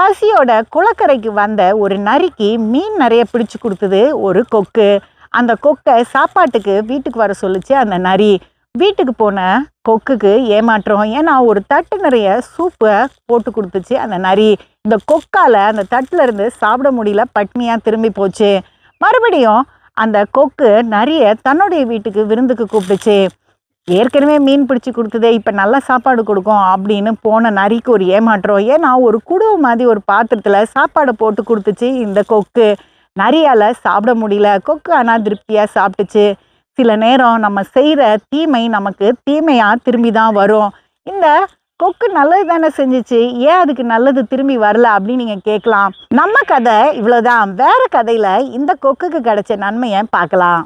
பசியோட குளக்கரைக்கு வந்த ஒரு நரிக்கு மீன் நிறைய பிடிச்சு கொடுத்தது. ஒரு கொக்கு. அந்த கொக்கை சாப்பாட்டுக்கு வீட்டுக்கு வர சொல்லுச்சு அந்த நரி. வீட்டுக்கு போன கொக்குக்கு ஏமாற்றம். ஏன்னா ஒரு தட்டு நிறைய சூப்பை போட்டு கொடுத்துச்சு அந்த நரி. இந்த கொக்கால் அந்த தட்டில் இருந்து சாப்பிட முடியல பட்னியாக திரும்பி போச்சு. மறுபடியும் அந்த கொக்கு நிறைய தன்னுடைய வீட்டுக்கு விருந்துக்கு கூப்பிடுச்சு. ஏற்கனவே மீன் பிடிச்சி கொடுத்ததே இப்போ நல்ல சாப்பாடு கொடுக்கும் அப்படின்னு போன நரிக்கு ஒரு ஏமாற்றம் ஏன்னா ஒரு குடுவை மாதிரி ஒரு பாத்திரத்தில் சாப்பாடை போட்டு கொடுத்துச்சு இந்த கொக்கு. நரியால் சாப்பிட முடியல. கொக்கு ஆனால் திருப்தியாக சாப்பிட்டுச்சு. சில நேரம் நம்ம செய்கிற தீமை நமக்கு தீமையாக திரும்பி தான் வரும். இந்த கொக்கு நல்லது தானே செஞ்சிச்சு. ஏன் அதுக்கு நல்லது திரும்பி வரல அப்படின்னு நீங்கள் கேட்கலாம். நம்ம கதை இவ்வளோதான் வேற கதையில் இந்த கொக்குக்கு கிடைச்ச நன்மையை பார்க்கலாம்.